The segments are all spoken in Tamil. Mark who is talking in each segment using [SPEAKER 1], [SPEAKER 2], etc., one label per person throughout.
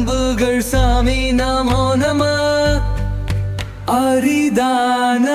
[SPEAKER 1] அன்புகள் சாமி நமோ நம அரிதான?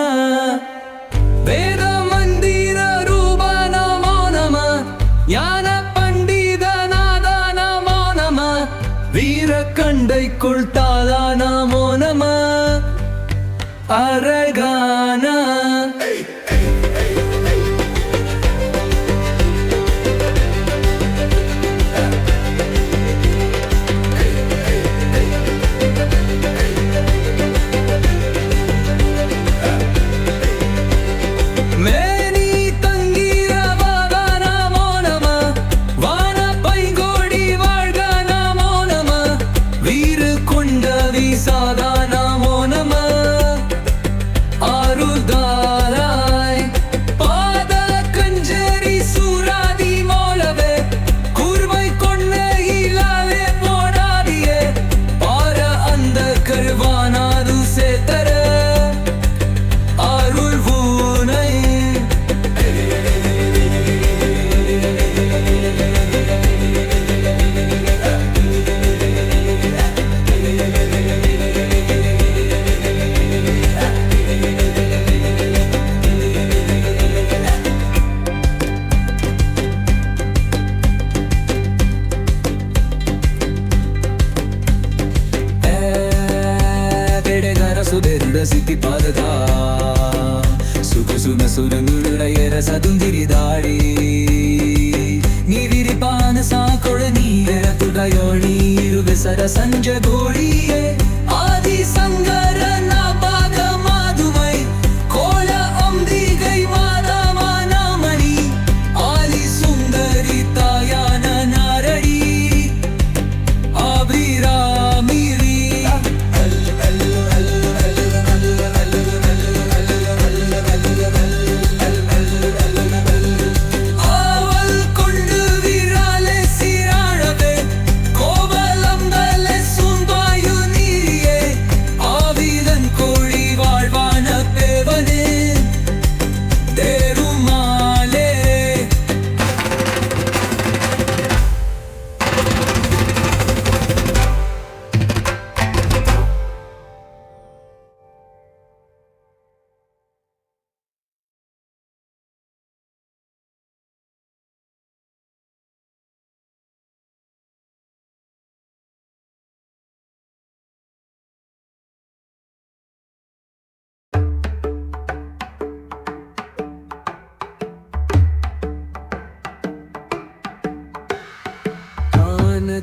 [SPEAKER 1] தான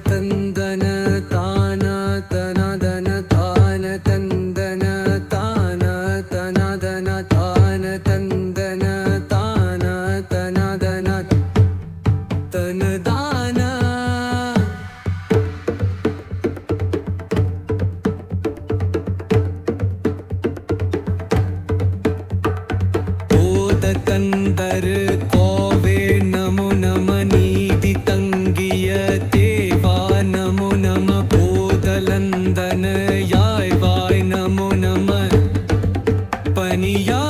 [SPEAKER 1] பனியாவும்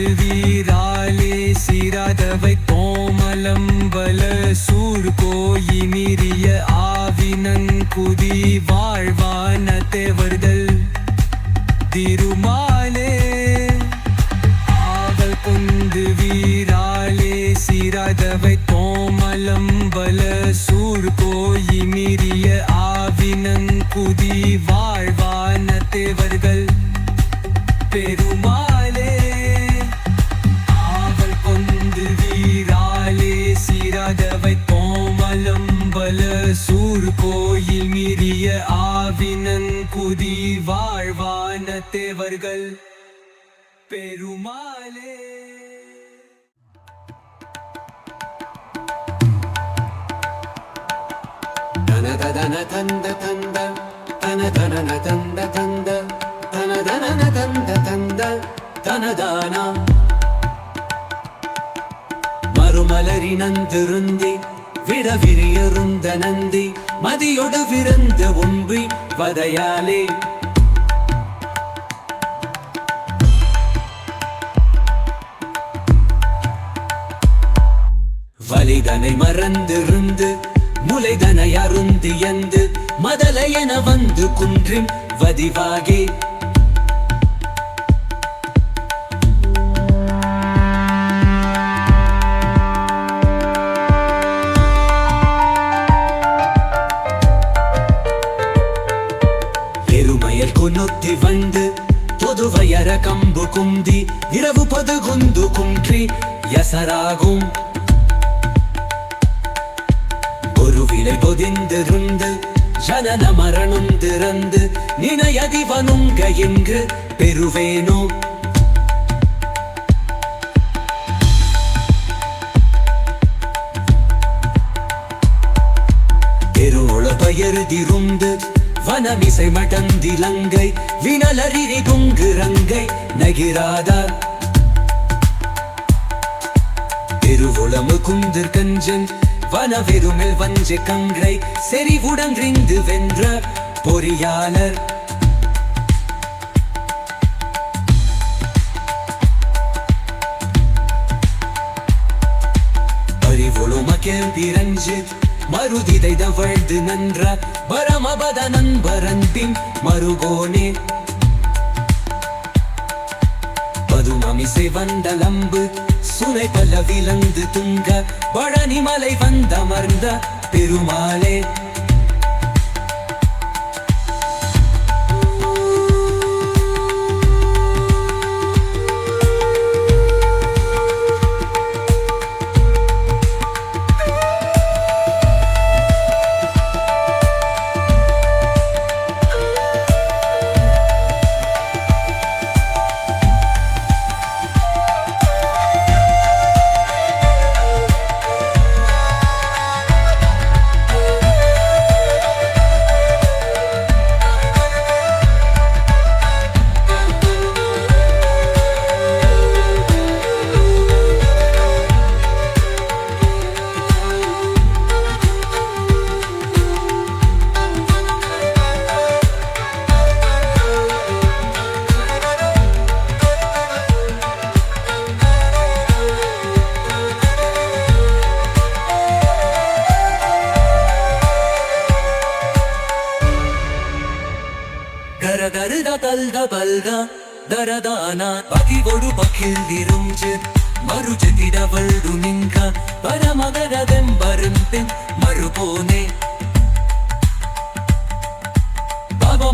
[SPEAKER 1] சீரு வீராலே சீராதவை கோமலம் வல சூர் கோயினிரிய ஆவினன் சூர் கோயில் மீறிய ஆவினன் குதி வாழ்வான தேவர்கள். பெருமாளே.
[SPEAKER 2] தன தன தந்த தந்த தன தன தந்த தந்த தன தன தந்த தந்த தனதானா மறுமலரி மறுமலரினந்திருந்தி விடவிரியிருந்த நந்தி மதியொடு விருந்த உம்பி வதையாலே. வலிதனை மறந்திருந்து முலைதனை அருந்து அருந்தியந்து மதலையென வந்து குன்றின் வதிவாகே. ಕುಂದಿ ಇರವು ಪದಗೊಂದು ಕುಂಟ್ರಿ எசராகும் ஒருவிலை பொதிந்திருந்து ஜனன மரணம் திறந்து நினையதிவனுங்க என்று பெறுவேனோ? திருவுள பயருதிருந்து வனமிசை மடந்திலங்கை வினலரிரி குங்குரங்கை நகிராதா? திருவுளமு குந்திர் கஞ்சன் வனவெருமில் வஞ்ச கங்கை செறிவுடன் ரிந்து வென்ற பொறியாளர். அறிவுளும கேள்விரஞ்சு மருதிதை தவழ்ந்து நன்ற பரமபத நண்பரந்தின் மருகோனே. பதுமமிசை வந்தலம்பு சுனை பல விலந்து துங்க பழனிமலை வந்தமர்ந்த பெருமாளே.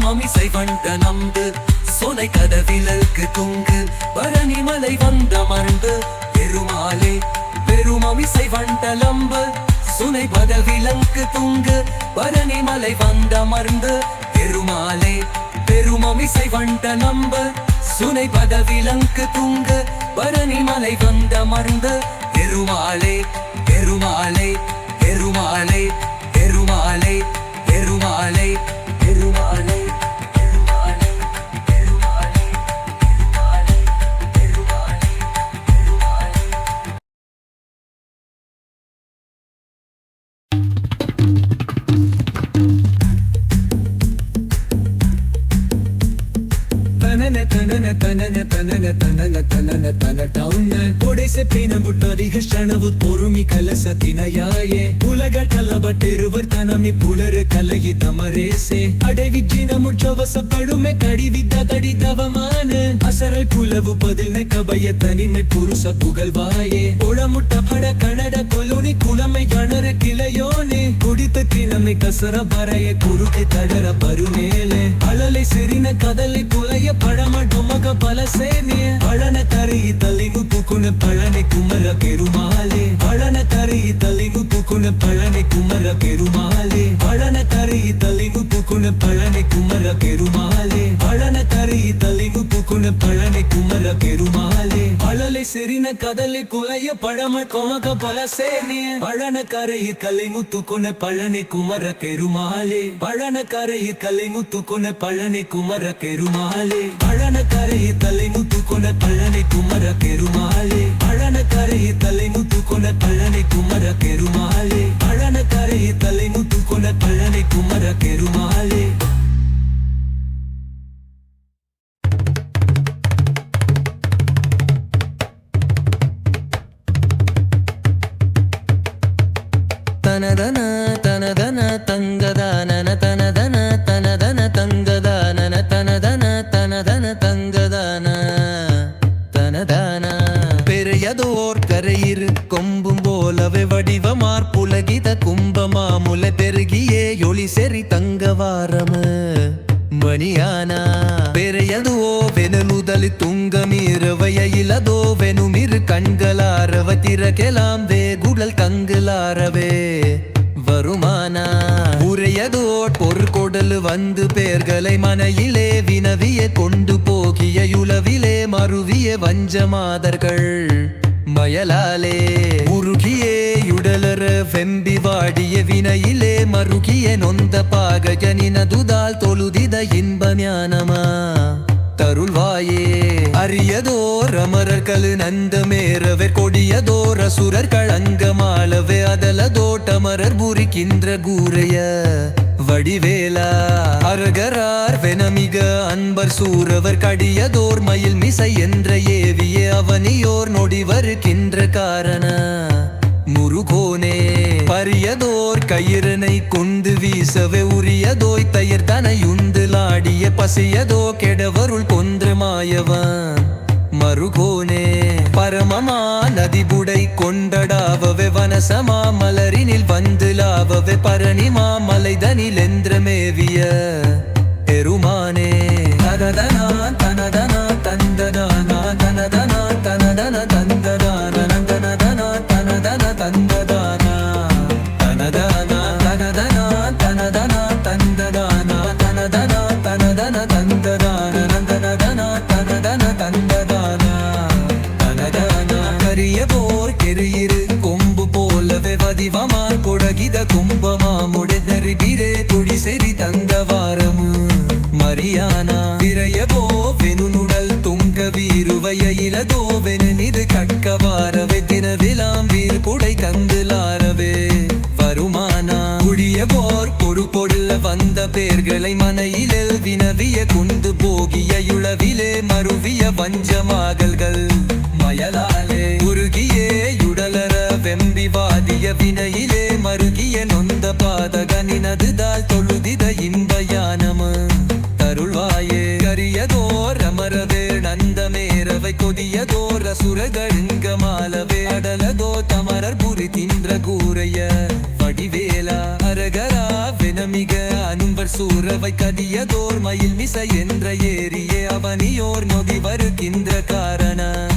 [SPEAKER 2] அமிசை வண்ட நம்பு. சோனை கதவிலக்கு துங்கு பரணி மலை வந்த மண்டு பெருமாளே பெரும் அமிசை வண்ட லம்பு சுனை பதவிலங்கு துங்கு பரணி மலை வந்த மருந்து பெருமாளே பெருமமிசை வண்ட நம்ப. சுனை பதவிலங்கு துங்கு பரணி மலை வந்த மருந்து பெருமாளே பெருமாளே பெருமாளே பெருமாளே பெருமாளே பெருமாளே.
[SPEAKER 1] ಕೊಡೆಸೆ ಪೇನ ಬುಟ್ಟರಿಗ ಕ್ಷಣವು பொறுமி கலச தினையாயே உலக கலபட்டிருவர் தனமி புலரு கலகி தமரேசே அடைவிஜின முற்றவசப்படுமே கடிவித்த கடிதவமான அசரல் குலவு பதில்னை கபய தனிமை புருஷ புகழ்வாயே ஒழமுட்ட பட கணட கொலுனி குலமை கணர கிளையோனே குடித்த தினமை கசர பறைய குறுக்கை தடர பருமேலே அழலை செறின கதலை புலைய பழம டொமக பல சேனிய பழன தரை தலை முத்துக்குன பழனி குமர பெருமாளே. பழன தரை தலை முத்துக்குன பழனை குமர பெருமாளே. பழன தரை தலை முத்துக்குன பழனை குமர பெருமாளே. பழன தரை தலை குண பழனி குமர பெருமாளே. அழலை செறின கதலை குலைய பழம கொமக பல சேனிய பழன கரையில் கலை முத்து குண பழனி குமர பெருமாளே. பழன கரையில் கலை முத்து குண பழனி குமர பெருமாளே. பழன கரையில் தலை குண பழனி குமர பெருமாளே. பழன கரையில் தலை குண பழனி குமர பெருமாளே. பழன கரையில் தலை குண பழனி குமர பெருமாளே.
[SPEAKER 3] யதோர் கரையிரு கொம்பும் போலவே வடிவமார் புலகித கும்பமா முல பெருகியே ஒளி செறி தங்க வாரம. மணியானா பெரியதுவோ வெனலுதலி துங்கமீரவையிலதோ வெனுமிரு கண்களாரவ திறகெலாம் வேகுடல் தங்களாரவே. வருமானா உரையதோட் பொற்கொடல் வந்து பேர்களை மனையில் வினவிய கொண்டு போகிய யுலவிலே மருவிய வஞ்சமாதர்கள். மயலாலே உருகியே யுடலர வெம்பி வாடிய வினையிலே மருகிய நொந்த பாகஜனினதுதால் தொழுதித இன்ப ஞானமா தருள்வாயே அரியதோர் அமரர்கள் நந்தமேறவே கொடியதோர் அசுரர்கள் அங்கமாளவே அதலதோட்டமரர் புரிக்கின்ற கூரைய. வடிவேலா. அரகரார் வெனமிக அன்பர் சூரவர் கடியதோர் மயில் மிசை என்ற ஏவிய அவனியோர் நொடி வருகின்ற காரண. முருகோனே பரியதோர் கயிறனை கொண்டு வீசவே உரியதோய் தயிர் தனையுந்துலாடிய பசியதோ கெடவருள் கொன்று மாயவன். மருகோனே பரமமா நதிபுடை கொண்டடாவவே வனசமா மலரினில் வந்து லாவவே பரணிமா மலைதனில் எந்திரமேவிய விரையவோ வெனுனுடல் துங்க வீருவைய இலதோ வெனிது கட்கவாரவே தினவிலாம் வீர் புடை கந்துலாரவே வருமானா? குடியவோர் பொறு பொருள வந்த பேர்களை மனையிலில் வினவிய குண்டு போகிய யுளவிலே மருவிய வஞ்சமாகல்கள் மயலாலே உருகியே யுடலர வெம்பி வாதிய வினையிலே மருகிய நொந்த பாதகனினதுதால் தொழுது சூறவை கதியதோர் மயில் மிசை என்ற ஏரியே அவனியோர் நொதி வருகின்ற காரண.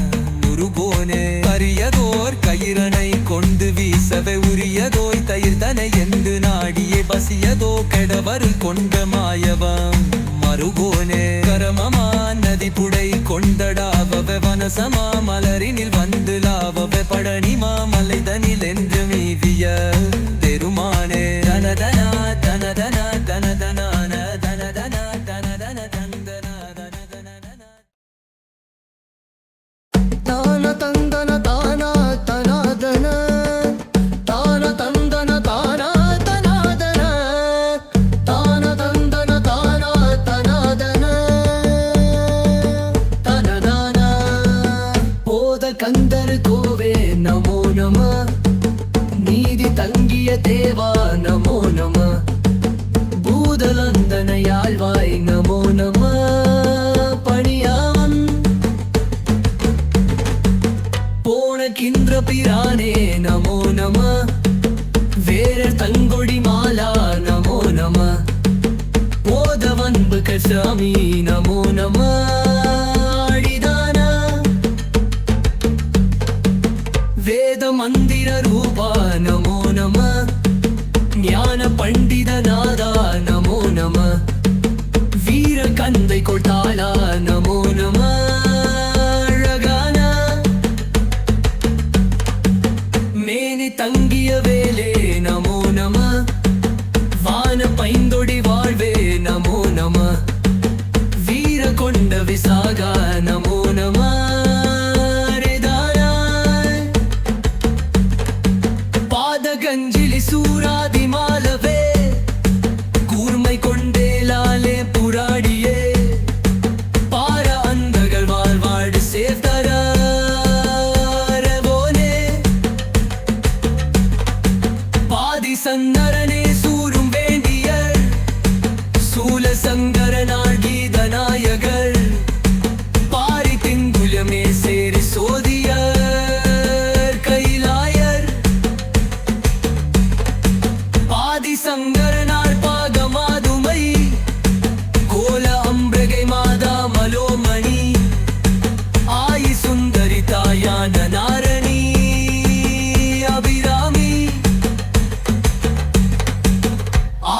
[SPEAKER 3] உருபோனே கரியதோர் கயிறனை கொண்டு வீசவே உரியதோய் தயிர் தனை என்று நாடியே பசியதோ கெடவரு கொண்ட மாயவம். மருகோனே கரமமா நதி புடை கொண்டடாவவ வனசமா மலரினில் வந்து லாவவ பழனிமா மலைதனிலே
[SPEAKER 4] தங்கிய தேவா நமோ நம. பூதலந்தனையாழ்வாய் நம కొట్టాల? నమో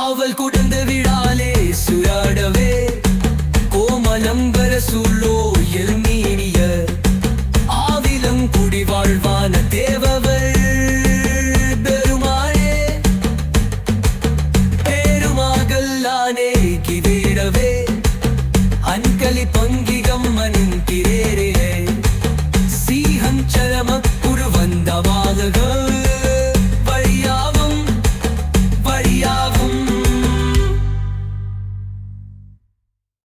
[SPEAKER 4] காவல் கொடுந்த விழாலே சுயாடவே கோமலம்பர சூழோ